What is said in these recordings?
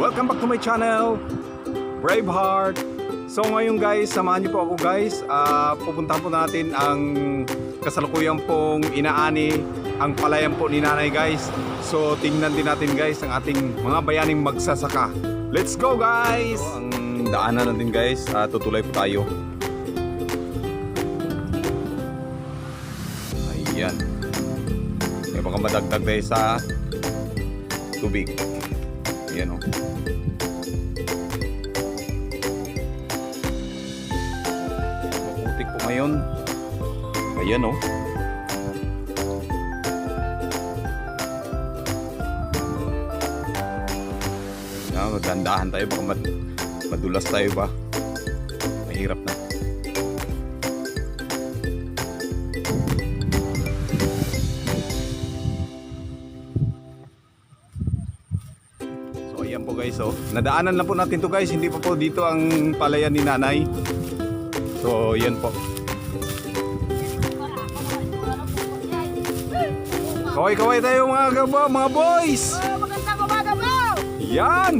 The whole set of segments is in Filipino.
Welcome back to my channel, Braveheart. So ngayon guys, samahan niyo po ako guys. Ah, pupuntahan po natin ang kasalukuyan pong inaani ang palayan po ni nanay guys. So tingnan din natin guys ang ating mga bayaning magsasaka. Let's go guys! So, ang daanan natin guys, ah, tutulay po tayo. Ayan. May baka madagdag tayo sa tubig. Ayan o. ngayon. Ayan o. Ah, magdandahan tayo. Baka mad madulas tayo ba? Mahirap na. So ayan po guys oh. Nadaanan na po natin to guys. Hindi pa po dito ang palayan ni nanay. So yan po. Kaway-kaway tayo mga gabo, mga boys. Magandang umaga po! Yan.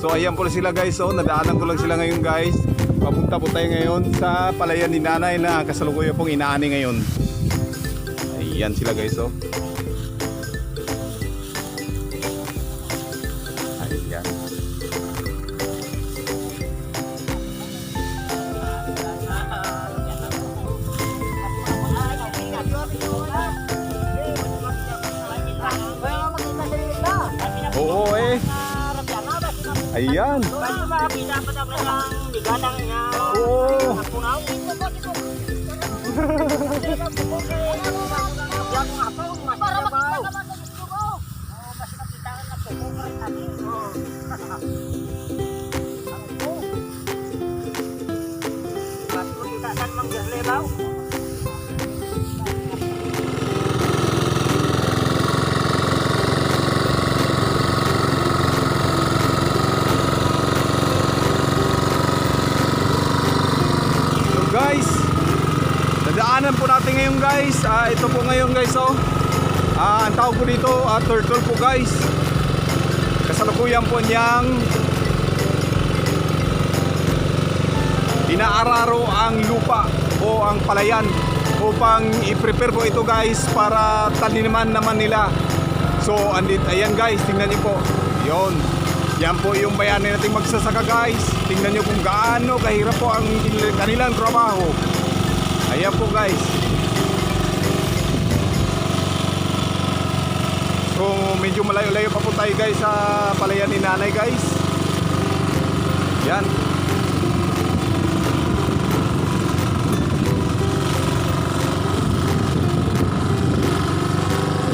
So ayan po sila guys oh. Nadaanan ko lang sila ngayon guys. Papunta po tayo ngayon sa palayan ni nanay na kasalukuyan pong inaani ngayon. Ayan sila guys oh. Ayan. Oo. Para nadaanan po natin ngayon guys. Ah, ito po ngayon guys oh. Ah, ang tawag po dito, ah, turtle po guys. Kasalukuyan po niyang inaararo ang lupa o ang palayan upang i-prepare po ito guys para taniman naman nila. So, andit, ayan guys, tingnan niyo po. Yon. Yan po yung bayanin nating magsasaka guys. Tingnan niyo kung gaano kahirap po ang kanilang trabaho. Ayan po guys. So, medyo malayo-layo pa po tayo guys sa palayan ni nanay guys. Yan.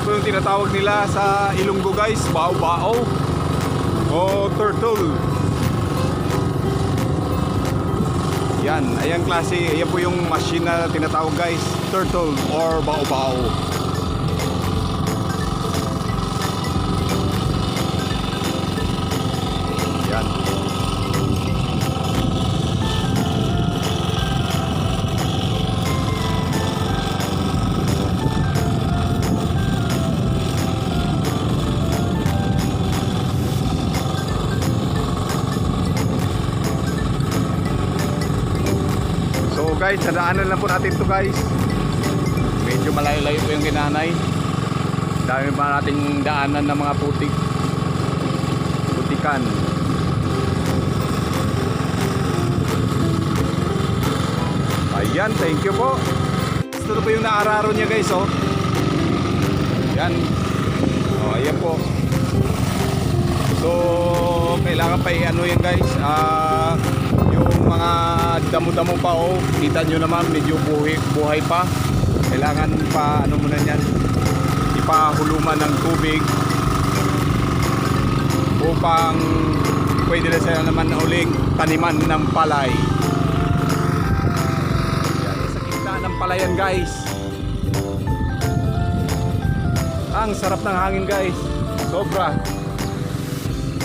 Ito yung tinatawag nila sa Ilonggo guys, bao-bao o turtle. Yan, ayan klase, ayan po yung machine na tinatawag guys, turtle or bao-bao. Guys, nadaanan lang po natin to guys. Medyo malayo-layo po yung kinanay. Dami pa nating daanan ng mga putik. Putikan. Ayan, thank you po. Ito na po yung naararo niya guys, oh. Yan. Oh, ayan po. So, kailangan pa i-ano yan guys. Ah, yung mga damo-damo pa oh. Kita nyo naman medyo buhay, buhay pa. Kailangan pa ano muna yan. Ipahuluman ng tubig upang pwede na sila naman na uling taniman ng palay. Yan, sa gitna ng palayan guys. Ang sarap ng hangin guys. Sobra.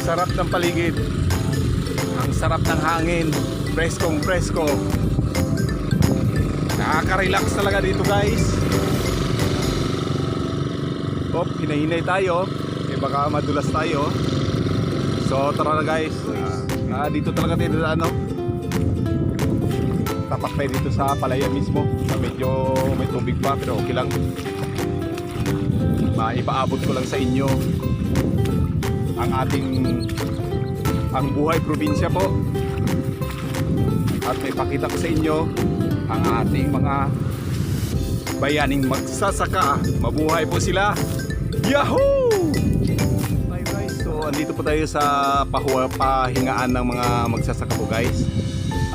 Sarap ng paligid. Ang sarap ng hangin. Preskong presko. Nakaka-relax talaga dito guys. Op, hinahinay tayo. Eh baka madulas tayo. So tara na guys. Ah, dito talaga tayo ano. Tapak tayo dito sa palaya mismo. Na medyo may tubig pa pero okay lang. Maipaabot ko lang sa inyo ang ating ang buhay probinsya po. At may pakita ko sa inyo ang ating mga bayaning magsasaka. Mabuhay po sila. Yahoo! Hi guys, so andito po tayo sa pahuwa, pahingaan ng mga magsasaka po guys.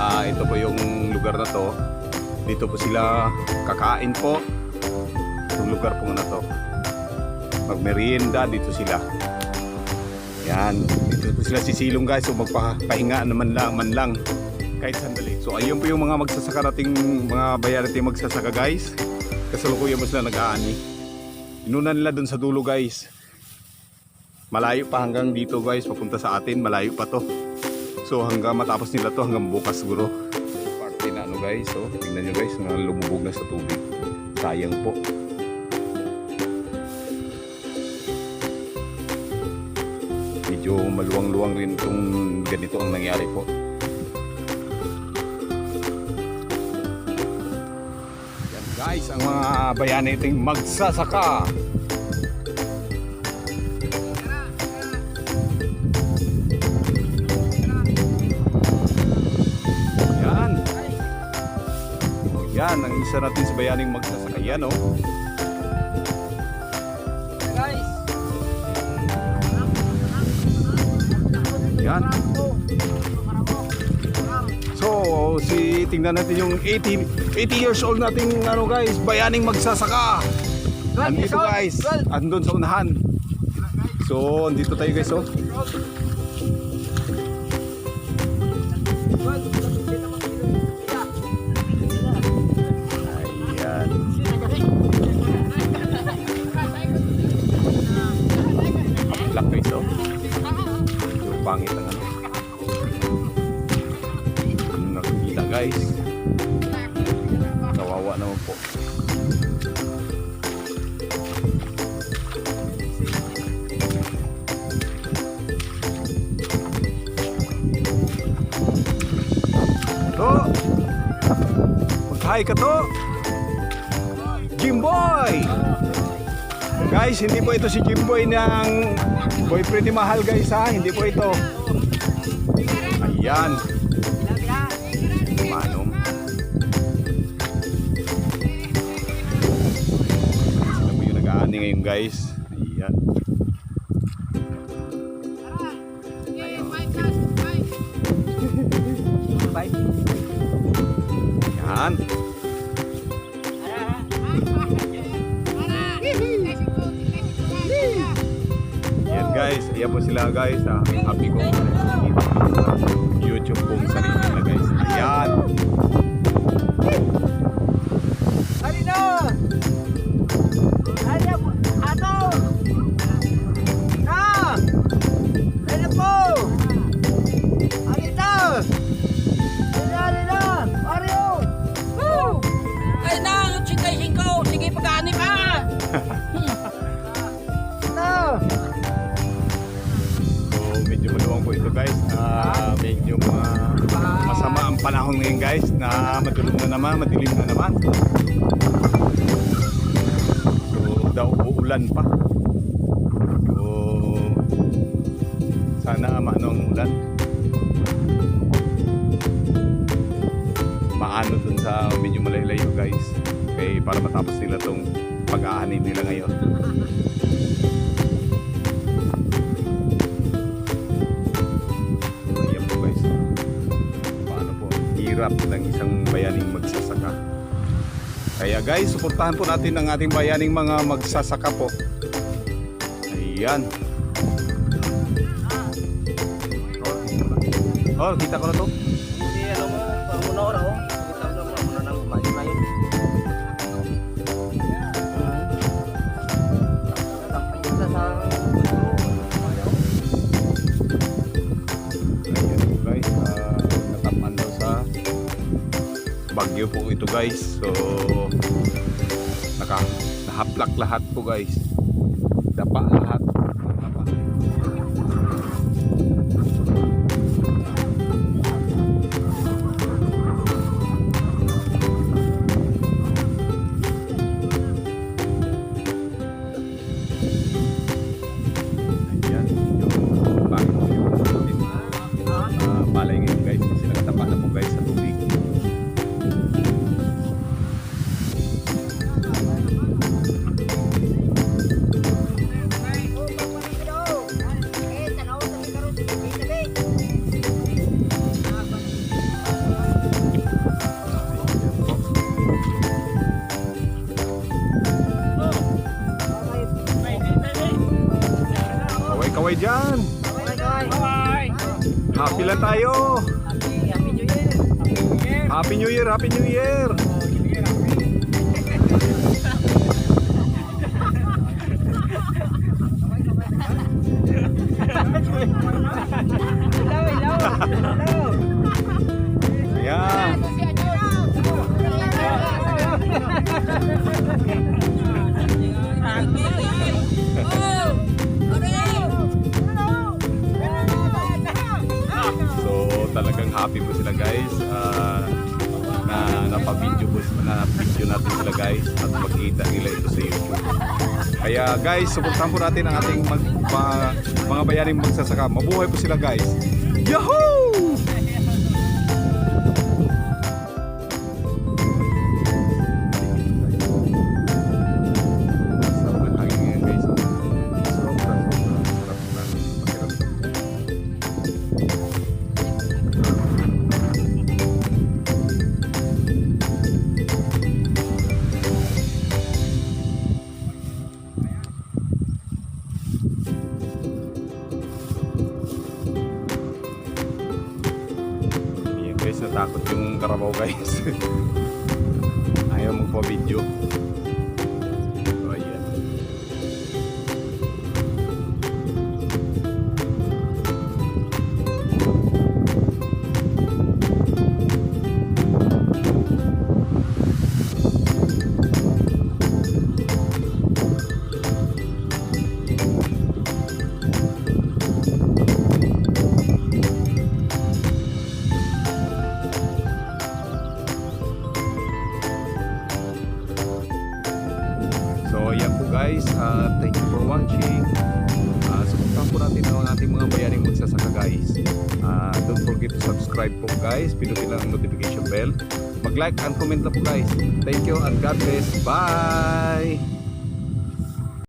Ah, ito po yung lugar na to. Dito po sila kakain po. Yung lugar po na to. Magmerienda dito sila. Yan, dito po sila sisilong guys. So magpapahinga naman lang, man lang. Kahit sandali. So ayun po yung mga magsasaka nating mga bayan nating magsasaka guys. Kasalukuyan mo sila nag-aani. Inuna nila dun sa dulo guys. Malayo pa hanggang dito guys, papunta sa atin, malayo pa to. So hanggang matapos nila to, hanggang bukas siguro. Parte na ano guys, so tingnan nyo guys, lumubog na sa tubig. Sayang po. Medyo maluwang-luwang rin kung ganito ang nangyari po. Yan guys, ang mga bayani iting magsasaka. Yan. O yan, ang isa natin sa bayaning magsasaka. Yan oh. Yan. So, si tingnan natin yung 80 80 years old nating ano guys, bayaning magsasaka. Andito guys, andun sa unahan. So, andito tayo guys oh. Ayan. Black guys oh. Pangit ang ano. Yung nakikita guys. Kawawa naman po. To! Mag-hi ka to! Jimboy! Guys, hindi po ito si Jimboy ng boyfriend ni Mahal guys ha. Hindi po ito. Ayan. Manong. Sila po yung nag-aani ngayon guys. Ayan. Ayan. Ayan Ayan po sila guys. Ah, happy ko. YouTube pong sarili nila guys. Ayan. Na naman. So daw uulan pa. So sana maano ang ulan. Maano dun sa medyo malayo guys. Okay, para matapos nila tong pag-aanin nila ngayon. Hirap ng isang bayaning magsasaka. Kaya guys, suportahan po natin ang ating bayaning mga magsasaka po. Ayan. Oh, kita ko na to. Hindi, ano mo, muna ko na oh. Kita ko na muna nang kumain na yun. Sa bagyo po ito guys. So, naka, nahaplak lahat po guys. Happy lang tayo. Happy, happy New Year. Happy New Year, Happy New Year. Sila guys. Ah, na napabidyo po na video natin sila guys at makita nila ito sa YouTube. Kaya guys, suportahan po natin ang ating mag, ma- mga bayaning magsasaka. Mabuhay po sila guys. Yahoo! Ayaw magpa-video. Subscribe po guys. Pinutin ang notification bell. Mag-like and comment na po guys. Thank you and God bless. Bye!